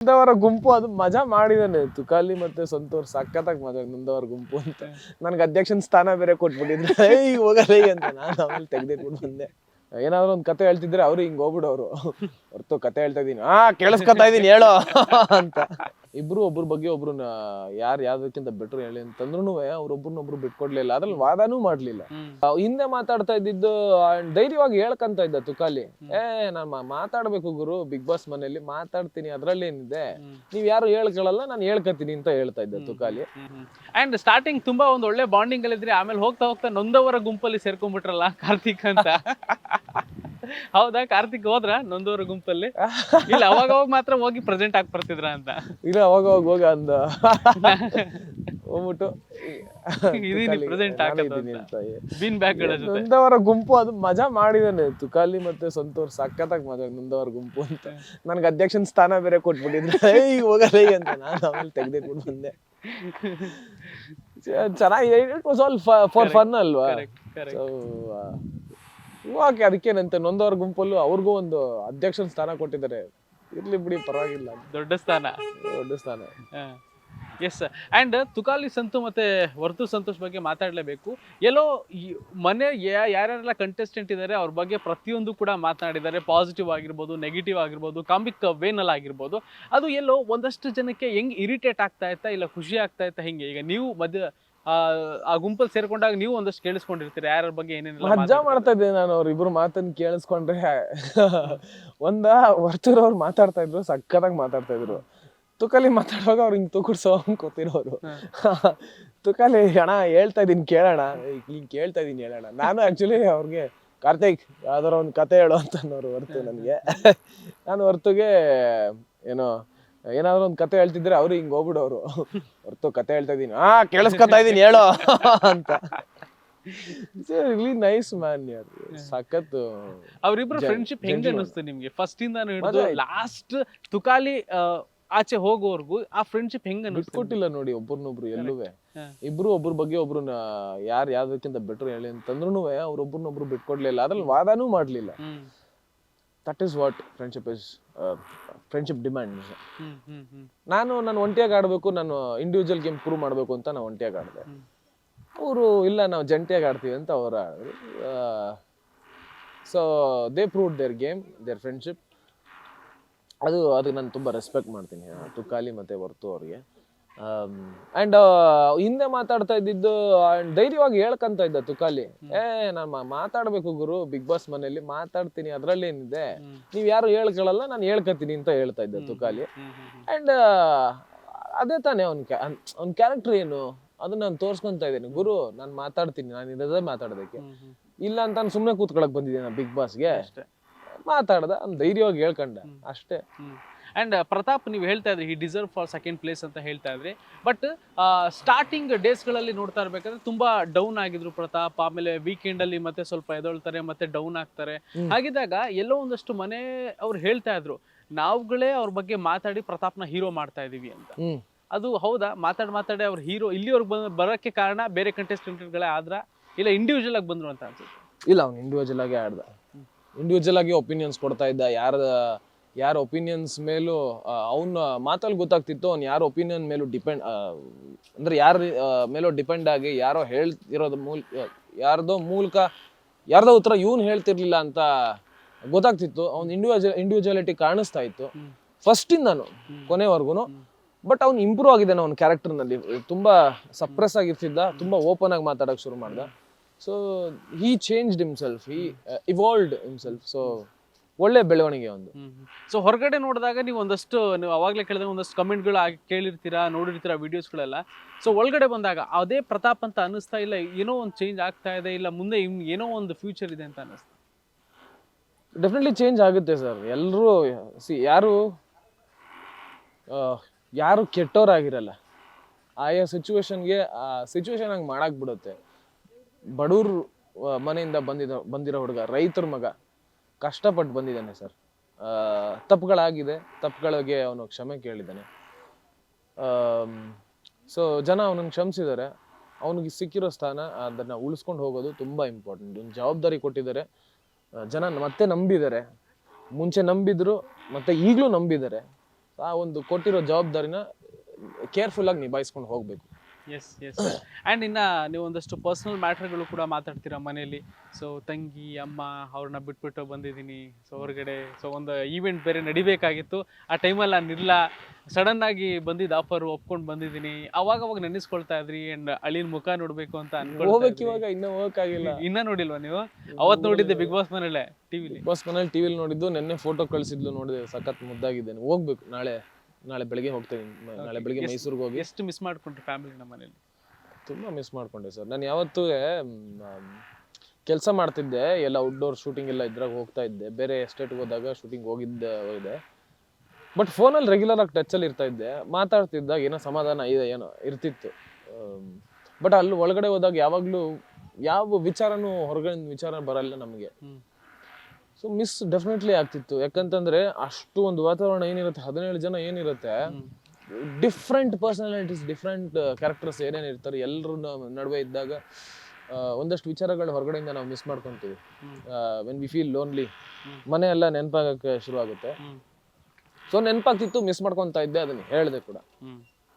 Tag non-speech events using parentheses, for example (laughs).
ನೊಂದವರ ಗುಂಪು ಅದು ಮಜಾ ಮಾಡಿದಾನೆ ತುಕಾಲಿ ಮತ್ತೆ ಸಂತೋರ್ ಸಖತ್ತಾಗಿ ಮಜಾ ನಂದವರ ಗುಂಪು ಅಂತ. ನನ್ಗೆ ಅಧ್ಯಕ್ಷನ್ ಸ್ಥಾನ ಬೇರೆ ಕೊಟ್ಬಿಟ್ಟಿದ್ರೆ. (laughs) ಈಗ ಹೋಗಲ್ಲ ಈಗ ಅಂತ ನಾನು ಆಮೇಲೆ ತೆಗ್ದಿಟ್ಬಿಟ್ಟು ಬಂದೆ. ಏನಾದ್ರು ಒಂದ್ ಕತೆ ಹೇಳ್ತಿದ್ರೆ ಅವ್ರು ಹಿಂಗ್ ಹೋಗ್ಬಿಡೋರು. (laughs) ಹೊರ್ತು ಕತೆ ಹೇಳ್ತಾ ಇದೀನಿ. ಆ ಕೇಳಿಸ್ಕೊತಾ ಇದೀನಿ ಹೇಳೋ. (laughs) ಅಂತ. ಇಬ್ರು ಒಬ್ರ ಬಗ್ಗೆ ಒಬ್ರು ಯಾರು ಯಾವ್ದಕ್ಕಿಂತ ಬೆಟರ್ ಹೇಳಿ ಅಂತಂದ್ರು ಅವ್ರೊಬ್ರನ್ನೊಬ್ರು ಬಿಟ್ಕೊಡ್ಲಿಲ್ಲ ಅದ್ರಲ್ಲಿ ವಾದನೂ ಮಾಡ್ಲಿಲ್ಲ. ಹಿಂದೆ ಮಾತಾಡ್ತಾ ಇದ್ದಿದ್ದು ಧೈರ್ಯವಾಗಿ ಹೇಳ್ಕಂತ ಇದ್ದ ತುಕಾಲಿ. ಏ ನಾನು ಮಾತಾಡ್ಬೇಕು ಗುರು ಬಿಗ್ ಬಾಸ್ ಮನೆಯಲ್ಲಿ ಮಾತಾಡ್ತೀನಿ ಅದ್ರಲ್ಲಿ ಏನಿದೆ? ನೀವ್ ಯಾರು ಹೇಳ್ಕೊಳ್ಳಲ್ಲ ನಾನು ಹೇಳ್ಕತೀನಿ ಅಂತ ಹೇಳ್ತಾ ಇದ್ದ ತುಕಾಲಿ. ಅಂಡ್ ಸ್ಟಾರ್ಟಿಂಗ್ ತುಂಬಾ ಒಂದು ಒಳ್ಳೆ ಬಾಂಡಿಂಗ್ ಅಲ್ಲಿ ಇದ್ರಿ ಆಮೇಲೆ ಹೋಗ್ತಾ ಹೋಗ್ತಾ ನೊಂದವರ ಗುಂಪಲ್ಲಿ ಸೇರ್ಕೊಂಡ್ಬಿಟ್ರಲ್ಲ ಕಾರ್ತಿಕ್ ಅಂತ. (laughs) ಹೌದಾ? ಕಾರ್ತಿಕ್ ಹೋದ್ರ ನೊಂದವರ ಗುಂಪಲ್ಲಿ? ಇಲ್ಲ ಅವಾಗ ಅವಾಗ ಮಾತ್ರ ಹೋಗಿ ಪ್ರೆಸೆಂಟ್ ಆಗಿ ಬರ್ತಿದ್ರ ಅಂತ. ಇಲ್ಲ ಅವಾಗ ಅವಾಗ ಹೋಗ ಅಂದ. ಹೋಗ್ಬಿಟ್ಟು ಪ್ರೆಸೆಂಟ್. ಬೀನ್ ಬ್ಯಾಗ್ ನೊಂದವರ ಗುಂಪು ಅದು ಮಜಾ ಮಾಡಿದಾನೆ. ತುಕಾಲಿ ಮತ್ತೆ ಸಂತೋರ್ ಸಖತ್ತಾಗಿ ಮಜಾ ನೊಂದವರ ಗುಂಪು ಅಂತ. ನನ್ಗೆ ಅಧ್ಯಕ್ಷನ್ ಸ್ಥಾನ ಬೇರೆ ಕೊಟ್ಬಿಟ್ಟಿದ್ರು. ಈಗ ಹೋಗಲ್ಲ ಈಗ ಅಂತ ನಾನು ಆಮೇಲೆ ತೆಗ್ದಿಟ್ಬಿಟ್ಟು ಬಂದೆ. ಚೆನ್ನಾಗಿ it was all for fun ಅಲ್ವಾ? ಓಕೆ ಅದಕ್ಕೇನಂತೆ ನೊಂದವ್ರ ಗುಂಪಲ್ಲೂ ಅವ್ರಿಗೂ ಒಂದು ಅಧ್ಯಕ್ಷನ ಸ್ಥಾನ ಕೊಟ್ಟಿದ್ದಾರೆ. ಇರ್ಲಿ ಬಿಡಿ ಪರವಾಗಿಲ್ಲ. ದೊಡ್ಡ ಸ್ಥಾನ. ದೊಡ್ಡ ಸ್ಥಾನ. ಎಸ್ ಅಂಡ್ ತುಕಾಲಿ ಸಂತು ಮತ್ತೆ ವರ್ತು ಸಂತೋಷ್ ಬಗ್ಗೆ ಮಾತಾಡಲೇಬೇಕು. ಎಲ್ಲೋ ಮನೆ ಯಾ- ಯಾರ್ಯಾರೆಲ್ಲ ಕಂಟೆಸ್ಟೆಂಟ್ ಇದ್ದಾರೆ ಅವ್ರ ಬಗ್ಗೆ ಪ್ರತಿಯೊಂದು ಕೂಡ ಮಾತನಾಡಿದ್ದಾರೆ ಪಾಸಿಟಿವ್ ಆಗಿರ್ಬೋದು ನೆಗೆಟಿವ್ ಆಗಿರ್ಬೋದು ಕಾಮಿಕ್ ವೇನಲ್ಲಿ ಆಗಿರ್ಬೋದು. ಅದು ಎಲ್ಲೋ ಒಂದಷ್ಟು ಜನಕ್ಕೆ ಹೆಂಗ್ ಇರಿಟೇಟ್ ಆಗ್ತಾ ಇತ್ತಾ ಇಲ್ಲ ಖುಷಿ ಆಗ್ತಾ ಇತ್ತಾ ಹಿಂಗೆ? ಈಗ ನೀವು ಮಧ್ಯ ಆ, ಗುಂಪಲ್ಲಿ ಸೇರ್ಕೊಂಡಾಗ ನೀವು ಒಂದಷ್ಟು ಕೇಳಿಸ್ಕೊಂಡಿರ್ತೀರಿ ಯಾರ ಬಗ್ಗೆ ಏನೇನೆಲ್ಲ ಮಜಾ. ಮಾಡ್ತಾ ಇದ್ದೆ ನಾನು ಅವ್ರಿಬ್ರು ಮಾತನ್ನ ಕೇಳಿಸ್ಕೊಂಡ್ರೆ. (laughs) ಒಂದ ವರ್ತೂರ್ ಅವ್ರು ಮಾತಾಡ್ತಾ ಇದ್ರು ಸಕ್ಕತ್ತಾಗಿ ಮಾತಾಡ್ತಾ ಇದ್ರು. ತುಕಾಲಿ ಮಾತಾಡುವಾಗ ಅವ್ರು ಹಿಂಗ್ ತುಕುಡ್ಸೋ ಕೂತಿರೋರು. (laughs) ತುಕಾಲಿ ಅಣ್ಣ ಹೇಳ್ತಾ ಇದೀನಿ ಕೇಳೋಣ ಹಿಂಗ್ ಕೇಳ್ತಾ ಇದೀನಿ ಹೇಳೋಣ ನಾನು ಆಕ್ಚುಲಿ ಅವ್ರಿಗೆ ಕಾರ್ತಿಕ್ ಯಾವ್ದಾರ ಒಂದ್ ಕತೆ ಹೇಳು ಅಂತ ಅನ್ನೋರು ಹೊರ್ತು ನನಗೆ. (laughs) ನಾನು ಹೊರ್ತುಗೆ ಏನೋ ಏನಾದ್ರು ಒಂದ್ ಕತೆ ಹೇಳ್ತಿದ್ರೆ ಅವ್ರು ಹಿಂಗ್ ಹೋಗ್ಬಿಡೋರು. (laughs) ಹೊರ್ತು ಕತೆ ಹೇಳ್ತಾ ಇದೀನಿ. ಆ ಕೇಳಿಸ್ಕೊತಾ ಇದೀನಿ ಹೇಳೋ. ಅಂತ. ರಿಲಿ ನೈಸ್ ಮ್ಯಾನ್ ಯಾರ್. ಸಖತ್ತು ಅವ್ರಿಬ್ರು ಫ್ರೆಂಡ್ಶಿಪ್ ಹೆಂಗ್. ಅನಿಸ್ತು ನಿಮ್ಗೆ? ಫಸ್ಟ್ ಇಂದ ಹಿಡಿದು ಲಾಸ್ಟ್ ತುಕಾಲಿ ಆಚೆ ಹೋಗೋವರೆಗೂ ಆ ಫ್ರೆಂಡ್ಶಿಪ್ ಹೆಂಗ ಬಿಟ್ಕೊಟ್ಟಿಲ್ಲ ನೋಡಿ ಒಬ್ರನ್ನೊಬ್ರು ಎಲ್ಲೂವೇ. ಇಬ್ರು ಒಬ್ರ ಬಗ್ಗೆ ಒಬ್ರು ಯಾರು ಯಾವ್ದಕ್ಕಿಂತ ಬೆಟರ್ ಹೇಳಿ ಅಂತಂದ್ರು ಅವ್ರೊಬ್ರನ್ನೊಬ್ರು ಬಿಟ್ಕೊಡ್ಲಿಲ್ಲ. ಅದ್ರಲ್ಲಿ ವಾದನೂ ಮಾಡ್ಲಿಲ್ಲ. That is what friendship is friendship demand ನಾನು ನಾನು ಒಂಟಿಯಾಗಿ ಆಡ್ಬೇಕು ನಾನು ಇಂಡಿವಿಜುವಲ್ ಗೇಮ್ ಪ್ರೂವ್ ಮಾಡ್ಬೇಕು ಅಂತ ನಾನು ಒಂಟಿಯಾಗಿ ಆಡಿದೆ. ಅವರು ಇಲ್ಲ ನಾವು ಜಂಟಿಯಾಗಿ ಆಡ್ತೀವಿ ಅಂತ ಅವ್ರು ಆಡಿದ್ರು. So they prove their game their friendship ಅದು ಅದಕ್ಕೆ ನಾನು ತುಂಬ ರೆಸ್ಪೆಕ್ಟ್ ಮಾಡ್ತೀನಿ ತುಕಾಲಿ ಮತ್ತೆ ವರ್ತು ಅವ್ರಿಗೆ. ಆ್ಯಂಡ್ ಹಿಂದೆ ಮಾತಾಡ್ತಾ ಇದ್ದಿದ್ದು and ಧೈರ್ಯವಾಗಿ ಹೇಳ್ಕಂತ ಇದ್ದ ತುಕಾಲಿ. ಏ ನಾನು ಮಾತಾಡ್ಬೇಕು ಗುರು ಬಿಗ್ ಬಾಸ್ ಮನೆಯಲ್ಲಿ ಮಾತಾಡ್ತೀನಿ ಅದ್ರಲ್ಲಿ ಏನಿದೆ ಹ್ಮ್. ನೀವ್ ಯಾರು ಹೇಳ್ಕೊಳ್ಳಲ್ಲ ನಾನು ಹೇಳ್ಕತೀನಿ ಅಂತ ಹೇಳ್ತಾ ಇದ್ದ ತುಕಾಲಿ. ಅಂಡ್ ಅದೇ ತಾನೇ ಅವ್ನ ಅವ್ನ ಕ್ಯಾರೆಕ್ಟರ್ ಏನು ಅದನ್ನ ನಾನು ತೋರ್ಸ್ಕೊಂತ ಇದ್ದೀನಿ. ಗುರು ನಾನು ಮಾತಾಡ್ತೀನಿ ನಾನು ಇರೋದೇ ಮಾತಾಡೋದಕ್ಕೆ. ಇಲ್ಲ ಅಂತ ನಾನು ಸುಮ್ಮನೆ ಕೂತ್ಕೊಳಕ್ ಬಂದಿದ್ದೀನಿ ಬಿಗ್ ಬಾಸ್ಗೆ ಅಷ್ಟೇ. ಮಾತಾಡ್ದ ಅವ್ನ್ ಧೈರ್ಯವಾಗಿ ಹೇಳ್ಕೊಂಡ. ಅಷ್ಟೇ. ಅಂಡ್ ಪ್ರತಾಪ್ ನೀವು ಹೇಳ್ತಾ ಇದ್ರಿ he deserve for second place ಅಂತ ಹೇಳ್ತಾ ಇದ್ರಿ. ಬಟ್ ಸ್ಟಾರ್ಟಿಂಗ್ ಡೇಸ್ಗಳಲ್ಲಿ ನೋಡ್ತಾ ಇರ್ಬೇಕಂದ್ರೆ ತುಂಬಾ ಡೌನ್ ಆಗಿದ್ರು ಪ್ರತಾಪ್. ಆಮೇಲೆ ವೀಕೆಂಡ್ ಅಲ್ಲಿ ಮತ್ತೆ ಸ್ವಲ್ಪ ಎದೊಳ್ತಾರೆ ಮತ್ತೆ ಡೌನ್ ಆಗ್ತಾರೆ. ಹಾಗಿದ್ದಾಗ ಎಲ್ಲೋ ಒಂದಷ್ಟು ಮನೆ ಅವ್ರು ಹೇಳ್ತಾ ಇದ್ರು ನಾವುಗಳೇ ಅವ್ರ ಬಗ್ಗೆ ಮಾತಾಡಿ ಪ್ರತಾಪ್ನ ಹೀರೋ ಮಾಡ್ತಾ ಇದೀವಿ ಅಂತ. ಅದು ಹೌದಾ? ಮಾತಾಡಿ ಮಾತಾಡಿ ಅವ್ರ ಹೀರೋ ಇಲ್ಲಿವರೆಗೆ ಬಂದ ಬರೋಕ್ಕೆ ಕಾರಣ ಬೇರೆ contestant-ಗಳೇ ಆದ್ರ ಇಲ್ಲ ಇಂಡಿವಿಜುವಲ್ ಆಗಿ ಬಂದ್ರು ಅಂತ ಅನ್ಸುತ್ತೆ? ಇಲ್ಲ ಅವ್ನು ಇಂಡಿವಿಜುವಲ್ ಆಗಿ ಆಡ್ದ. ಇಂಡಿವಿಜುವಲ್ ಆಗಿ ಒಪಿನಿಯನ್ಸ್ ಕೊಡ್ತಾ ಇದ್ದ. ಯಾರ ಯಾರ ಒಪಿನಿಯನ್ಸ್ ಮೇಲೂ ಅವನ ಮಾತಲ್ಲಿ ಗೊತ್ತಾಗ್ತಿತ್ತು. ಅವ್ನು ಯಾರ ಒಪಿನಿಯನ್ ಮೇಲೂ ಡಿಪೆಂಡ್ ಅಂದ್ರೆ ಯಾರ ಮೇಲೂ ಡಿಪೆಂಡ್ ಆಗಿ ಯಾರೋ ಹೇಳ್ತಿರೋದ್ ಮೂಲ ಯಾರ್ದೋ ಮೂಲಕ ಯಾರ್ದೋ ಉತ್ತರ ಇವನು ಹೇಳ್ತಿರ್ಲಿಲ್ಲ ಅಂತ ಗೊತ್ತಾಗ್ತಿತ್ತು. ಅವ್ನ ಇಂಡಿವಿಜುವಲ್ ಇಂಡಿವಿಜುವಲಿಟಿ ಕಾಣಿಸ್ತಾ ಇತ್ತು. ಫಸ್ಟಿಂದನು ಕೊನೆವರೆಗೂ ಬಟ್ ಅವ್ನು ಇಂಪ್ರೂವ್ ಆಗಿದ್ದಾನೆ ಅವ್ನ ಕ್ಯಾರೆಕ್ಟರ್ನಲ್ಲಿ ತುಂಬಾ ಸಪ್ರೆಸ್ ಆಗಿರ್ತಿದ್ದ ತುಂಬಾ ಓಪನ್ ಆಗಿ ಮಾತಾಡಕ್ ಶುರು ಮಾಡ್ದ. So he changed himself he evolved himself so ಒಳ್ಳೆ ಬೆಳವಣಿಗೆ ಒಂದು. ಸೊ ಹೊರಗಡೆ ನೋಡಿದಾಗ ನೀವು ಒಂದಷ್ಟು ನೀವು ಅವಾಗಲೇ ಕೇಳಿದಾಗ ಒಂದಷ್ಟು ಕಮೆಂಟ್ಗಳು ಆಗಿ ಕೇಳಿರ್ತೀರಾ ನೋಡಿರ್ತೀರಾ ವಿಡಿಯೋಸ್ಗಳೆಲ್ಲ. ಸೊ ಒಳಗಡೆ ಬಂದಾಗ ಅದೇ ಪ್ರತಾಪ್ ಅಂತ ಅನ್ನಿಸ್ತಾ ಇಲ್ಲ ಏನೋ ಒಂದು ಚೇಂಜ್ ಆಗ್ತಾ ಇದೆ ಇಲ್ಲ ಮುಂದೆ ಏನೋ ಒಂದು ಫ್ಯೂಚರ್ ಇದೆ ಅಂತ ಅನ್ನಿಸ್ತಾ? ಡೆಫಿನೆಟ್ಲಿ ಚೇಂಜ್ ಆಗುತ್ತೆ ಸರ್ ಎಲ್ಲರೂ ಸಿ ಯಾರು ಯಾರು ಕೆಟ್ಟವರಾಗಿರಲ್ಲ ಆಯಾ ಸಿಚುವೇಶನ್ಗೆ ಆ ಸಿಚುವೇಶನ್ ಹಂಗೆ ಮಾಡಕ್ ಬಿಡುತ್ತೆ. ಬಡವ್ರ ಮನೆಯಿಂದ ಬಂದಿದ, ಬಂದಿರೋ ಹುಡುಗ, ರೈತರ ಮಗ ಕಷ್ಟಪಟ್ಟು ಬಂದಿದ್ದಾನೆ ಸರ್. ತಪ್ಪುಗಳಾಗಿದೆ, ತಪ್ಪುಗಳಿಗೆ ಅವನು ಕ್ಷಮೆ ಕೇಳಿದ್ದಾನೆ. ಸೊ, ಜನ ಅವನನ್ನು ಕ್ಷಮಿಸಿದ್ದಾರೆ. ಅವನಿಗೆ ಸಿಕ್ಕಿರೋ ಸ್ಥಾನ, ಅದನ್ನು ಉಳಿಸ್ಕೊಂಡು ಹೋಗೋದು ತುಂಬ ಇಂಪಾರ್ಟೆಂಟ್ ಒಂದು ಜವಾಬ್ದಾರಿ ಕೊಟ್ಟಿದ್ದಾರೆ. ಜನ ಮತ್ತೆ ನಂಬಿದ್ದಾರೆ. ಮುಂಚೆ ನಂಬಿದ್ರು, ಮತ್ತೆ ಈಗಲೂ ನಂಬಿದ್ದಾರೆ. ಆ ಒಂದು ಕೊಟ್ಟಿರೋ ಜವಾಬ್ದಾರಿನ ಕೇರ್ಫುಲ್ಲಾಗಿ ನಿಭಾಯಿಸ್ಕೊಂಡು ಹೋಗ್ಬೇಕು. ಎಸ್ ಎಸ್ ಆ್ಯಂಡ್ ಇನ್ನು ನೀವು ಒಂದಷ್ಟು ಪರ್ಸ್ನಲ್ ಮ್ಯಾಟ್ರ್ಗಳು ಕೂಡ ಮಾತಾಡ್ತೀರಾ ಮನೆಯಲ್ಲಿ? ಸೊ ತಂಗಿ ಅಮ್ಮ ಅವ್ರನ್ನ ಬಿಟ್ಬಿಟ್ಟು ಬಂದಿದ್ದೀನಿ. ಸೊ ಹೊರಗಡೆ ಸೊ ಒಂದು ಈವೆಂಟ್ ಬೇರೆ ನಡಿಬೇಕಾಗಿತ್ತು. ಆ ಟೈಮಲ್ಲಿ ನಾನು ಇಲ್ಲ ಸಡನ್ ಆಗಿ ಬಂದಿದ್ದು ಆಫರ್ ಒಪ್ಕೊಂಡು ಬಂದಿದ್ದೀನಿ. ಅವಾಗ ಅವಾಗ ನೆನೆಸ್ಕೊಳ್ತಾ ಇದ್ರಿ ಅಂಡ್ ಅಳಿನ ಮುಖ ನೋಡಬೇಕು ಅಂತ ಇದ್ರಿ. ಇವಾಗ ಇನ್ನೂ ಹೋಗಕ್ಕಾಗಿಲ್ಲ. ಇನ್ನ ನೋಡಿಲ್ವಾ ನೀವು? ಅವತ್ತು ನೋಡಿದ್ದೆ ಬಿಗ್ ಬಾಸ್ ಮನೇಲೆ ಟಿವಿಲಿ ಬಾಸ್ ಮನೇಲಿ ಟಿವಿಲಿ ನೋಡಿದ್ದು ನೆನ್ನೆ ಫೋಟೋ ಕಳಿಸಿದ್ಲು ನೋಡಿದೆ ಸಖತ್ ಮುದ್ದಾಗಿದ್ದೇನೆ ಹೋಗ್ಬೇಕು ನಾಳೆ. ನಾಳೆ ಬೆಳಿಗ್ಗೆ ಹೋಗ್ತೇನೆ ನಾಳೆ ಬೆಳಿಗ್ಗೆ ಮೈಸೂರಿಗೆ ಹೋಗಿ. ಎಷ್ಟು ಮಿಸ್ ಮಾಡ್ಕೊಂಡ್ರಿ ಫ್ಯಾಮಿಲಿ ನಮ್ಮ ಮನೇಲಿ? ತುಂಬಾ ಮಿಸ್ ಮಾಡ್ಕೊಂಡೆ ಸರ್. ನಾನು ಯಾವತ್ತೂ ಕೆಲಸ ಮಾಡ್ತಿದ್ದೆ ಎಲ್ಲ ಔಟ್ಡೋರ್ ಶೂಟಿಂಗ್ ಎಲ್ಲ ಇದ್ರಾಗ ಹೋಗ್ತಾ ಇದ್ದೆ. ಬೇರೆ ಎಸ್ಟೇಟ್ಗೆ ಹೋದಾಗ ಶೂಟಿಂಗ್ ಹೋಗಿದ್ದೆ ಹೋಗಿದೆ. ಬಟ್ ಫೋನಲ್ಲಿ ರೆಗ್ಯುಲರ್ ಆಗಿ ಟಚಲ್ಲಿ ಇರ್ತಾ ಇದ್ದೆ. ಮಾತಾಡ್ತಿದ್ದಾಗ ಏನೋ ಸಮಾಧಾನ ಇದೆ ಏನೋ ಇರ್ತಿತ್ತು. ಬಟ್ ಅಲ್ಲಿ ಒಳಗಡೆ ಹೋದಾಗ ಯಾವಾಗಲೂ ಯಾವ ವಿಚಾರನೂ ಹೊರಗಡೆ ವಿಚಾರ ಬರಲ್ಲ ನಮಗೆ. ಹ್ಮ್. ಸೊ ಮಿಸ್ ಡೆಫಿನೆಟ್ಲಿ ಆಗ್ತಿತ್ತು. ಯಾಕಂತಂದ್ರೆ ಅಷ್ಟು ಒಂದು ವಾತಾವರಣ ಏನಿರುತ್ತೆ ಹದಿನೇಳು ಜನ ಏನಿರುತ್ತೆ ಡಿಫ್ರೆಂಟ್ ಪರ್ಸನಾಲಿಟೀಸ್ ಡಿಫ್ರೆಂಟ್ ಕ್ಯಾರೆಕ್ಟರ್ಸ್ ಏನೇನು ಇರ್ತಾರೆ ಎಲ್ಲರೂ ನಡುವೆ ಇದ್ದಾಗ ಒಂದಷ್ಟು ವಿಚಾರಗಳು ಹೊರಗಡೆಯಿಂದ ನಾವು ಮಿಸ್ ಮಾಡ್ಕೊತೀವಿ. ವೆನ್ ವಿ ಫೀಲ್ ಲೋನ್ಲಿ ಮನೆ ಎಲ್ಲ ನೆನಪಾಗಕ್ಕೆ ಶುರು ಆಗುತ್ತೆ. ಸೊ ನೆನಪಾಗ್ತಿತ್ತು ಮಿಸ್ ಮಾಡ್ಕೊತಾ ಇದ್ದೆ ಅದನ್ನ ಹೇಳಿದೆ ಕೂಡ.